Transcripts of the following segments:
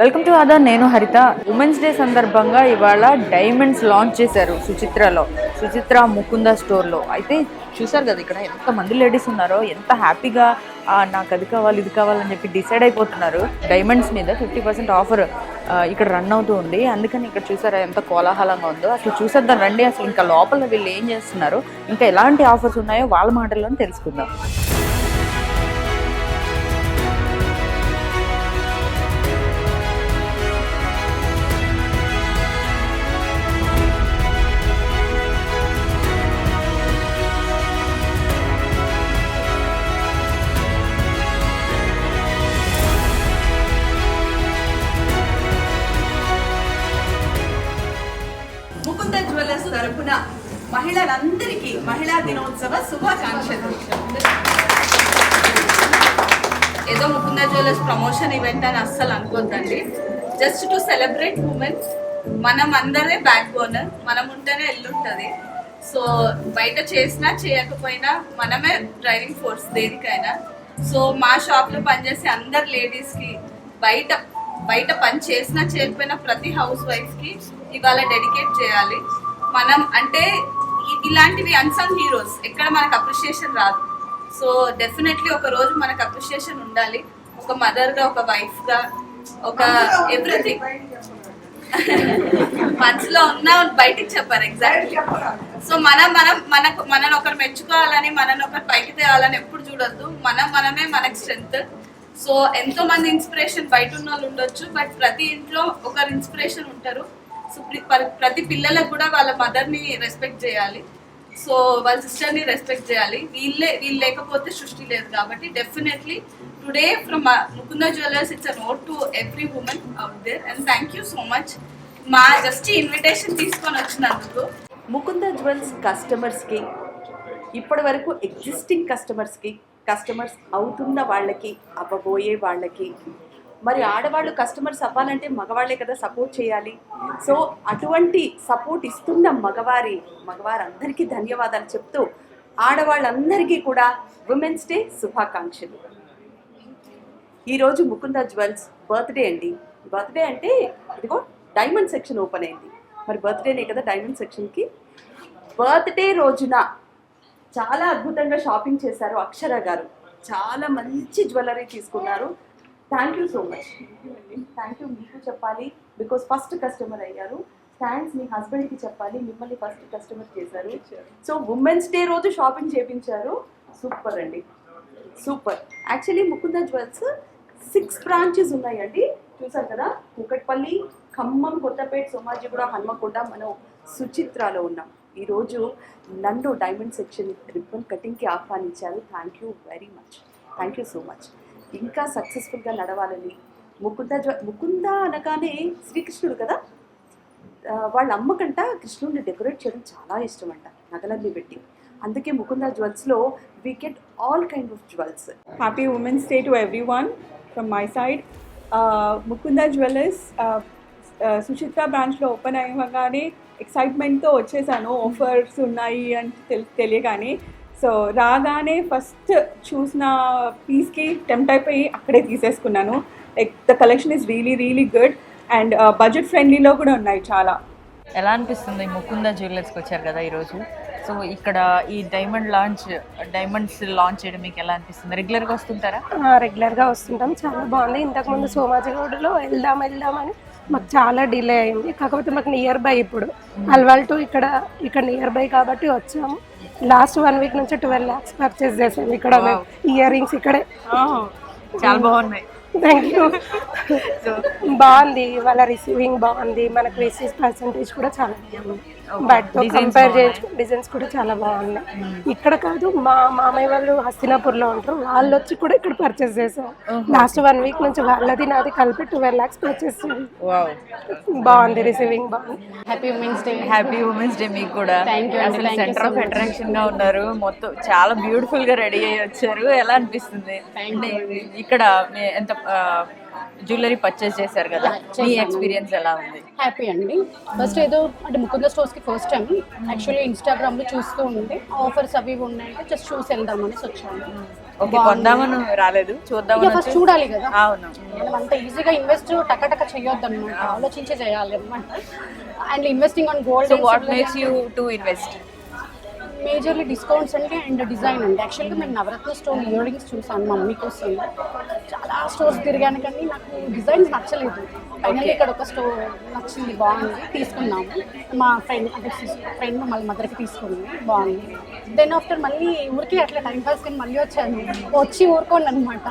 Welcome to ఆదా నేను హరిత. ఉమెన్స్ డే సందర్భంగా ఇవాళ డైమండ్స్ లాంచ్ చేశారు సుచిత్రలో సుచిత్ర ముకుంద స్టోర్లో అయితే చూసారు కదా ఇక్కడ ఎంత మంది లేడీస్ ఉన్నారో ఎంత హ్యాపీగా నాకు అది కావాలి ఇది కావాలని చెప్పి డిసైడ్ అయిపోతున్నారు. డైమండ్స్ మీద ఫిఫ్టీ పర్సెంట్ ఆఫర్ ఇక్కడ రన్ అవుతూ ఉంది. అందుకని ఇక్కడ చూసారా ఎంత కోలాహలంగా ఉందో. అసలు చూసేద్దాం రండి అసలు ఇంకా లోపల వీళ్ళు ఏం చేస్తున్నారు ఇంకా ఎలాంటి ఆఫర్స్ ఉన్నాయో వాళ్ళ మాటల్లోనే తెలుసుకుందాం. ఏదో ముకుంద జ్యువెలర్స్ ప్రమోషన్ ఈవెంట్ అని అస్సలు అనుకోద్దండి. జస్ట్ టు సెలబ్రేట్ ఉమెన్ మనం అందరే బ్యాక్ బోన్ మనం ఉంటేనే ఎల్లుంటది. సో బయట చేసినా చేయకపోయినా మనమే డ్రైవింగ్ ఫోర్స్ దేనికైనా. సో మా షాప్లో పనిచేసే అందరు లేడీస్కి బయట బయట పని చేసినా చేయకపోయినా ప్రతి హౌస్ వైఫ్కి ఇవాళ డెడికేట్ చేయాలి. మనం అంటే ఇలాంటివి అన్సంగ్ హీరోస్ ఎక్కడ మనకు అప్రిషియేషన్ రాదు. సో డెఫినెట్లీ ఒక రోజు మనకు అప్రిషియేషన్ ఉండాలి. ఒక మదర్గా ఒక వైఫ్గా ఒక ఎవ్రీథింగ్ మనసులో ఉన్న బయటికి చెప్పారు ఎగ్జాక్ట్లీ సో మనం మనం మనకు మనని ఒకరు మెచ్చుకోవాలని మనని ఒకరు పైకి తేవాలని ఎప్పుడు చూడొద్దు. మనం మనమే మనకి స్ట్రెంగ్త్ సో ఎంతో మంది ఇన్స్పిరేషన్ బయట ఉన్న వాళ్ళు ఉండొచ్చు బట్ ప్రతి ఇంట్లో ఒకరు ఇన్స్పిరేషన్ ఉంటారు. సో ప్రి- ప్ర- ప్రతి పిల్లలకు కూడా వాళ్ళ మదర్ని రెస్పెక్ట్ చేయాలి. సో వాళ్ళ సిస్టర్ని రెస్పెక్ట్ చేయాలి. వీళ్ళే వీళ్ళు లేకపోతే సృష్టి లేదు కాబట్టి definitely today from Mukunda jewellers it's a note to every women out there. And thank you so much మా జస్ట్ ఇన్విటేషన్ తీసుకొని వచ్చినందుకు. ముకుంద జ్యువెల్స్ కస్టమర్స్కి ఇప్పటి వరకు ఎగ్జిస్టింగ్ కస్టమర్స్కి కస్టమర్స్ అవుతున్న వాళ్ళకి అవ్వబోయే వాళ్ళకి మరి ఆడవాళ్ళు కస్టమర్స్ అవ్వాలంటే మగవాళ్ళే కదా సపోర్ట్ చేయాలి. సో అటువంటి సపోర్ట్ ఇస్తున్న మగవారి మగవారందరికీ ధన్యవాదాలు చెప్తూ ఆడవాళ్ళందరికీ కూడా ఉమెన్స్ డే శుభాకాంక్షలు. ఈరోజు ముకుంద జ్యువెల్స్ బర్త్డే అండి. బర్త్డే అంటే ఇదిగో డైమండ్ సెక్షన్ ఓపెన్ అయింది. మరి బర్త్డేనే కదా డైమండ్ సెక్షన్కి బర్త్డే రోజున చాలా అద్భుతంగా షాపింగ్ చేశారు అక్షర గారు. చాలా మంచి జ్యువెలరీ తీసుకున్నారు. Thank you so much thank you మీకు చెప్పాలి. బికాస్ ఫస్ట్ కస్టమర్ అయ్యారు. థ్యాంక్స్ మీ హస్బెండ్కి చెప్పాలి. మిమ్మల్ని ఫస్ట్ కస్టమర్ చేశారు. సో ఉమెన్స్ డే రోజు షాపింగ్ చేపించారు. సూపర్ అండి. Super actually Mukunda jewels six branches ఉన్నాయండి. చూసారు కదా? కుకట్పల్లి ఖమ్మం కొత్తపేట సోమాజిగూడ హన్మకొండ మనం సుచిత్రాలో ఉన్నాం. ఈరోజు నన్ను డైమండ్ సెక్షన్ రిబ్బన్ కటింగ్కి ఆహ్వానించారు. Thank you very much thank you so much ఇంకా సక్సెస్ఫుల్గా నడవాలని. ముకుంద ముకుంద అనగానే శ్రీకృష్ణుడు కదా? వాళ్ళ అమ్మకంట కృష్ణుడిని డెకరేట్ చేయడం చాలా ఇష్టం అంట నగలన్నీ పెట్టి. అందుకే Mukunda జ్యువెల్స్లో we get all kind of jewels. Happy women's day to everyone from my side Mukunda jewellers Suchitra బ్రాంచ్లో ఓపెన్ అయ్యగానే ఎక్సైట్మెంట్తో వచ్చేసాను. ఆఫర్స్ ఉన్నాయి అని తెలి తెలియగానే సో రాగానే ఫస్ట్ చూసిన పీస్కి టెంప్ట్ అయిపోయి అక్కడే తీసేసుకున్నాను. Like the collection is really really good and budget ఫ్రెండ్లీలో కూడా ఉన్నాయి చాలా. ఎలా అనిపిస్తుంది? ముకుంద జ్యువెలర్స్కి వచ్చారు కదా ఈరోజు. సో ఇక్కడ ఈ డైమండ్ లాంచ్ డైమండ్స్ లాంచ్ చేయడం మీకు ఎలా అనిపిస్తుంది? రెగ్యులర్గా వస్తుంటారా? రెగ్యులర్గా వస్తుంటాం. చాలా బాగుంది. ఇంతకుముందు సోమాజిగూడలో వెళ్దాం వెళ్దాం అని మాకు చాలా డిలే అయింది. కాకపోతే మాకు నియర్ బై ఇప్పుడు అల్వాల్ టు ఇక్కడ ఇక్కడ నియర్ బై కాబట్టి వచ్చాము. లాస్ట్ వన్ వీక్ నుంచి ట్వెల్వ్ ల్యాక్స్ పర్చేస్ చేసాము ఇక్కడ ఇయర్ రింగ్స్ ఇక్కడే. చాలా బాగున్నాయి. థ్యాంక్ యూ బాగుంది వాళ్ళ రిసీవింగ్ బాగుంది మనకు రిసీవ్ పర్సంటేజ్ కూడా చాలా బాగుంది. బట్ కంపేర్ చేయించుకో డిజైన్స్ కూడా చాలా బాగున్నాయి. ఇక్కడ కాదు మా మామయ్య వాళ్ళు హస్తినాపూర్లో ఉంటారు. వాళ్ళు వచ్చి కూడా ఇక్కడ పర్చేస్ చేశారు. లాస్ట్ వన్ వీక్ నుంచి వాళ్ళది నాది కలిపి ట్వెల్వ్ ల్యాక్స్ పర్చేస్ వావ్ బాగుంది రిసీవింగ్ బాగుంది. Happy women's day happy women's day మీకు కూడా. అసలు సెంటర్ ఆఫ్. అట్రాక్షన్గా ఉన్నారు. మొత్తం చాలా బ్యూటిఫుల్గా రెడీ అయ్యి వచ్చారు. ఎలా అనిపిస్తుంది? ఇక్కడ ఎంత జ్యువెలరీ పర్చేస్ చేశారు కదా. మీ ఎక్స్పీరియన్స్ ఎలా ఉంది? హ్యాపీ అండి. ఫస్ట్ ఏదో అంటే ముకుంద స్టోర్స్కి ఫస్ట్ టైం యాక్చువల్లీ ఇన్స్టాగ్రామ్లో చూస్తూ ఉంటే ఆఫర్స్ అవి ఉన్నాయంటే జస్ట్ చూసి వెళ్దామనేసి వచ్చాను. ఓకే కొందామని రాలేదు. చూద్దామని ఫస్ట్ చూడాలి కదా. అవును. మనం అంత ఈజీగా ఇన్వెస్ట్ టక్క చేయొద్దు అనమాట ఆలోచించే చేయాలి అనమాట and investing on gold what makes you to invest majorly discounts అండి అండ్ డిజైన్ అండి. యాక్చువల్గా మేము నవరత్న స్టోన్ ఇయర్ రింగ్స్ చూసాను మమ్మీ కోసం. చాలా స్టోర్స్ తిరిగాను కానీ నాకు డిజైన్స్ నచ్చలేదు. ఫైనల్లీ ఇక్కడ ఒక స్టోర్ నచ్చింది బాగుంది తీసుకున్నాము. మా ఫ్రెండ్ అంటే ఫ్రెండ్ మళ్ళీ మదర్కి తీసుకుంది బాగుంది. దెన్ ఆఫ్టర్ మళ్ళీ ఊరికి అట్లా టైం పాస్ కానీ మళ్ళీ వచ్చాను. వచ్చి ఊరుకోండి అనమాట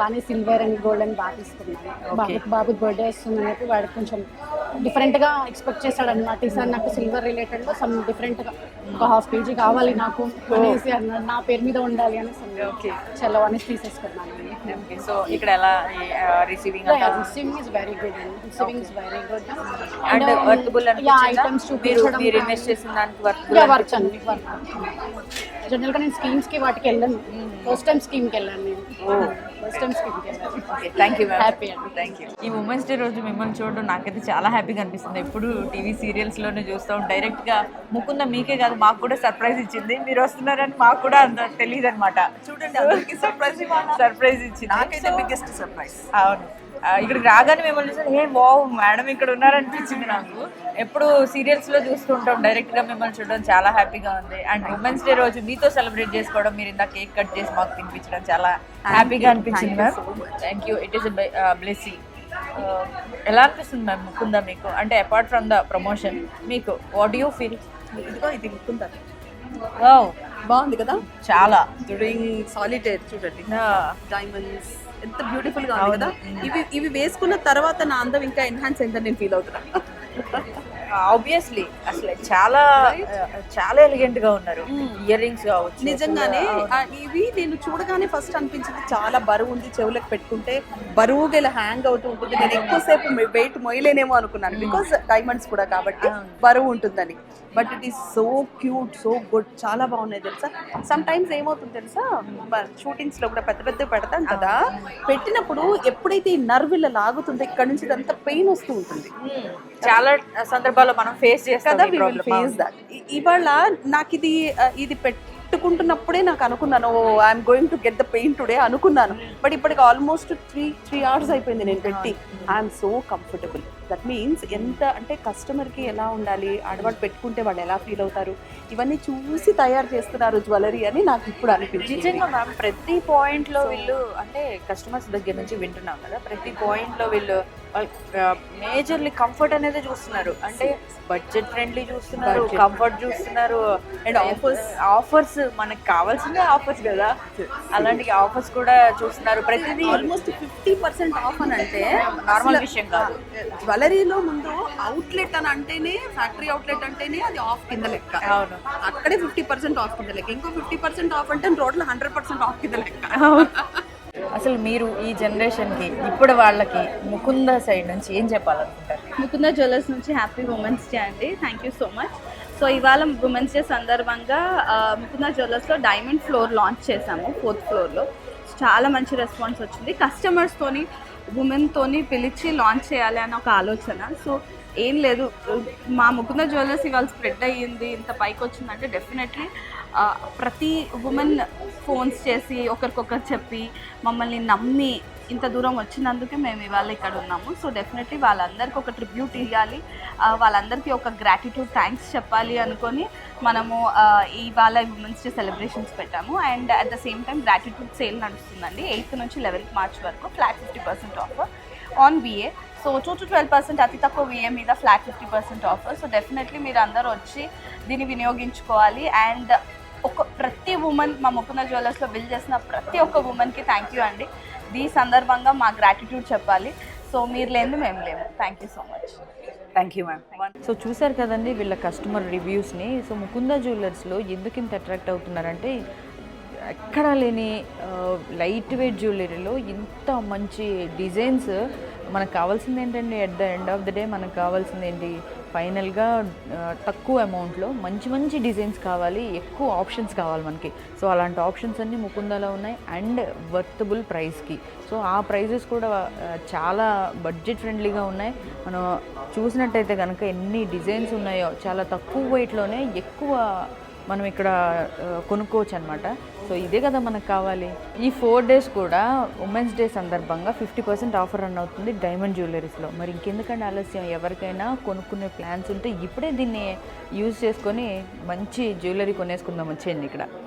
బాగానే సిల్వర్ అండ్ గోల్డ్ అని బాగా తీసుకున్నాను. బాబు బాబు బర్త్డే వస్తుందని చెప్పి వాడికి కొంచెం డిఫరెంట్గా ఎక్స్పెక్ట్ చేశాడు అనమాట ఈసారి నాకు సిల్వర్ రిలేటెడ్గా సమ్ డిఫరెంట్గా ఒక హాఫ్ కేజీ కావాలి నాకు అనేసి అన్నాడు నా పేరు మీద ఉండాలి అనేసి ఓకే చలో అనేసి తీసేసుకున్నాను. ఓకే సో ఇక్కడ ఎలా receiving receiving is very good అండి receiving is very good and worthable items చూపించడం మీరు ఇన్వెస్ట్ చేసిన దానికి వర్తబుల్ వర్క్ అండి వర్క్ జనరల్గా నేను స్కీమ్స్కి వాటికి వెళ్ళను. ఫస్ట్ టైం స్కీమ్కి వెళ్ళాను నేను. ఫస్ట్ టైం స్కీమ్కి వెళ్ళాను. ఓకే థ్యాంక్ యూ హ్యాపీ అండి. థ్యాంక్ యూ ఈ ఉమెన్స్ డే రోజు మిమ్మల్ని చూడడం నాకైతే చాలా హ్యాపీగా అనిపిస్తుంది. ఎప్పుడు టీవీ సీరియల్స్లోనే చూస్తాం డైరెక్ట్గా ముకుంద మీకే కాదు మాకు కూడా సర్ప్రైజ్ ఇచ్చింది. మీరు వస్తున్నారని మాకు కూడా అంత తెలియదు అనమాట చూడండి సర్ప్రైజ్ సర్ప్రైజ్ ఇచ్చింది. నాకైతే బిగ్గెస్ట్ సర్ప్రైజ్ అవును. ఇక్కడికి రాగానే మిమ్మల్ని చూసి ఏ వావ్ మేడం ఇక్కడ ఉన్నారనిపించింది నాకు. ఎప్పుడు సీరియల్స్లో చూస్తుంటాం. డైరెక్ట్గా మిమ్మల్ని చూడడం చాలా హ్యాపీగా ఉంది. అండ్ ఉమెన్స్ డే రోజు మీతో సెలబ్రేట్ చేసుకోవడం మీరు ఇంత కేక్ కట్ చేసి మాకు తినిపించడం చాలా హ్యాపీగా అనిపించింది ma'am thank you it is blessing ఎలా అనిపిస్తుంది మ్యామ్ ముకుందా మీకు? అంటే అపార్ట్ ఫ్రమ్ ద ప్రమోషన్ మీకు వాట్ యూ ఫీల్ ఇదిగో ఇది ముక్కుందా బాగుంది కదా? చాలా. డ్యూరింగ్ సాలిటేర్ చూడండి. డైమండ్స్ ఎంత బ్యూటిఫుల్గా ఉంది కదా? ఇవి ఇవి వేసుకున్న తర్వాత నా అందం ఇంకా ఎన్హాన్స్ అయిందని నేను ఫీల్ అవుతున్నా. ఆబ్వియస్లీ అసలు చాలా చాలా ఎలిగెంట్గా ఉన్నారు. ఇయర్ రింగ్స్ కావచ్చు నిజంగానే ఇవి నేను చూడగానే ఫస్ట్ అనిపించింది చాలా బరువు ఉంది చెవులకు పెట్టుకుంటే బరువుగా ఇలా హ్యాంగ్ అవుతూ ఉంటుంది. నేను ఎక్కువసేపు వెయిట్ మొయ్యలేనేమో అనుకున్నాను బికాస్ డైమండ్స్ కూడా కాబట్టి బరువు ఉంటుందని. But it is so cute so good చాలా బాగున్నాయి తెలుసా? సమ్ టైమ్స్ ఏమవుతుంది తెలుసా? షూటింగ్స్లో కూడా పెద్ద పెద్ద పెడతాం కదా పెట్టినప్పుడు ఎప్పుడైతే ఈ నర్వ్ ఇలా లాగుతుందో ఇక్కడ నుంచి ఇదంతా పెయిన్ వస్తూ ఉంటుంది. Hmm. చాలా మనం ఫేస్ చేస్తాం ఇవాళ నాకు ఇది ఇది పెట్టుకుంటున్నప్పుడే నాకు అనుకున్నాను ఓ I'm going to get the pain today అనుకున్నాను. బట్ ఇప్పటికి ఆల్మోస్ట్ త్రీ త్రీ అవర్స్ అయిపోయింది నేను పెట్టి. I'm so comfortable that means ఎంత అంటే కస్టమర్కి ఎలా ఉండాలి ఆడవాళ్ళు పెట్టుకుంటే వాళ్ళు ఎలా ఫీల్ అవుతారు? ఇవన్నీ చూసి తయారు చేస్తున్నారు జ్యువెలరీ అని నాకు ఇప్పుడు అనిపించింది. నిజంగా మ్యామ్ ప్రతి పాయింట్లో వీళ్ళు అంటే కస్టమర్స్ దగ్గర నుంచి వింటున్నాం కదా ప్రతి పాయింట్లో వీళ్ళు మేజర్లీ కంఫర్ట్ అనేది చూస్తున్నారు. అంటే బడ్జెట్ ఫ్రెండ్లీ చూస్తున్నారు. కంఫర్ట్ చూస్తున్నారు. And offers. ఆఫర్స్ మనకి కావాల్సిందే ఆఫర్స్ కదా. అలాంటి ఆఫర్స్ కూడా చూస్తున్నారు. ప్రతిదీ ఆల్మోస్ట్ ఫిఫ్టీ పర్సెంట్ ఆఫ్ అని అంటే నార్మల్ విషయం కాదు. జ్యువెలరీలో ముందు అవుట్లెట్ అని అంటేనే ఫ్యాక్టరీ అవుట్లెట్ అంటేనే అది ఆఫ్ కింద లెక్క. అవును. అక్కడే ఫిఫ్టీ పర్సెంట్ ఆఫ్ కింద లెక్క. ఇంకో ఫిఫ్టీ పర్సెంట్ ఆఫ్ అంటే రోడ్లో హండ్రెడ్ పర్సెంట్ ఆఫ్ కింద లెక్క. అసలు మీరు ఈ జనరేషన్కి ఇప్పుడు వాళ్ళకి ముకుంద సైడ్ నుంచి ఏం చెప్పాలనుకుంటారు? ముకుంద జ్యువెలర్స్ నుంచి హ్యాపీ ఉమెన్స్ డే అండి. Thank you so much so ఇవాళ ఉమెన్స్ డే సందర్భంగా ముకుంద జ్యువెలర్స్లో డైమండ్ ఫ్లోర్ లాంచ్ చేశాము ఫోర్త్ ఫ్లోర్లో. చాలా మంచి రెస్పాన్స్ వచ్చింది. కస్టమర్స్తోని ఉమెన్తోని పిలిచి లాంచ్ చేయాలి అన్న ఒక ఆలోచన. సో ఏం లేదు. మా ముకుంద జ్యువెలర్స్ ఇవాళ స్ప్రెడ్ అయ్యింది ఇంత పైకి వచ్చిందంటే డెఫినెట్లీ ప్రతి ఉమెన్ ఫోన్స్ చేసి ఒకరికొకరు చెప్పి మమ్మల్ని నమ్మి ఇంత దూరం వచ్చినందుకే మేము ఇవాళ ఇక్కడ ఉన్నాము. సో డెఫినెట్లీ వాళ్ళందరికీ ఒక ట్రిబ్యూట్ ఇవ్వాలి వాళ్ళందరికీ ఒక గ్రాటిట్యూడ్ థ్యాంక్స్ చెప్పాలి అనుకొని మనము ఇవాళ ఉమెన్స్ డే సెలబ్రేషన్స్ పెట్టాము. And at the same time gratitude sale నడుస్తుందండి. ఎయిత్ నుంచి లెవెన్త్ మార్చ్ వరకు flat fifty percent offer on VA so two to twelve percent అతి తక్కువ విఏ మీద flat fifty percent offer so definitely మీరు అందరూ వచ్చి దీన్ని వినియోగించుకోవాలి. అండ్ ఒక ప్రతి ఉమెన్ మా ముకుంద జ్యువెలర్స్లో బిల్ చేసిన ప్రతి ఒక్క ఉమెన్కి థ్యాంక్ యూ అండి. ఈ సందర్భంగా మా గ్రాటిట్యూడ్ చెప్పాలి. సో మీరు లేదు మేము లేము. Thank you so much thank you ma'am so చూసారు కదండి వీళ్ళ కస్టమర్ రివ్యూస్ని సో ముకుంద జ్యువెలర్స్లో ఎందుకు ఇంత అట్రాక్ట్ అవుతున్నారంటే ఎక్కడా లేని లైట్ వెయిట్ జ్యువెలరీలో ఇంత మంచి డిజైన్స్ మనకు కావాల్సింది ఏంటండి? At the end of the day మనకు కావాల్సింది ఏంటి? ఫైనల్గా తక్కువ అమౌంట్లో మంచి మంచి డిజైన్స్ కావాలి. ఎక్కువ ఆప్షన్స్ కావాలి మనకి. సో అలాంటి ఆప్షన్స్ అన్నీ ముకుందాలో ఉన్నాయి. అండ్ వర్తబుల్ ప్రైస్కి సో ఆ ప్రైజెస్ కూడా చాలా బడ్జెట్ ఫ్రెండ్లీగా ఉన్నాయి. మనం చూసినట్టయితే కనుక ఎన్ని డిజైన్స్ ఉన్నాయో చాలా తక్కువ వెయిట్లోనే ఎక్కువ మనం ఇక్కడ కొనుక్కోవచ్చు అనమాట సో ఇదే కదా మనకు కావాలి. ఈ ఫోర్ డేస్ కూడా ఉమెన్స్ డే సందర్భంగా ఫిఫ్టీ పర్సెంట్ ఆఫర్ రన్ అవుతుంది డైమండ్ జ్యువెలరీస్లో. మరి ఇంకెందుకంటే ఆలస్యం? ఎవరికైనా కొనుక్కునే ప్లాన్స్ ఉంటే ఇప్పుడే దీన్ని యూజ్ చేసుకొని మంచి జ్యువెలరీ కొనేసుకుందాం వచ్చేయండి ఇక్కడ.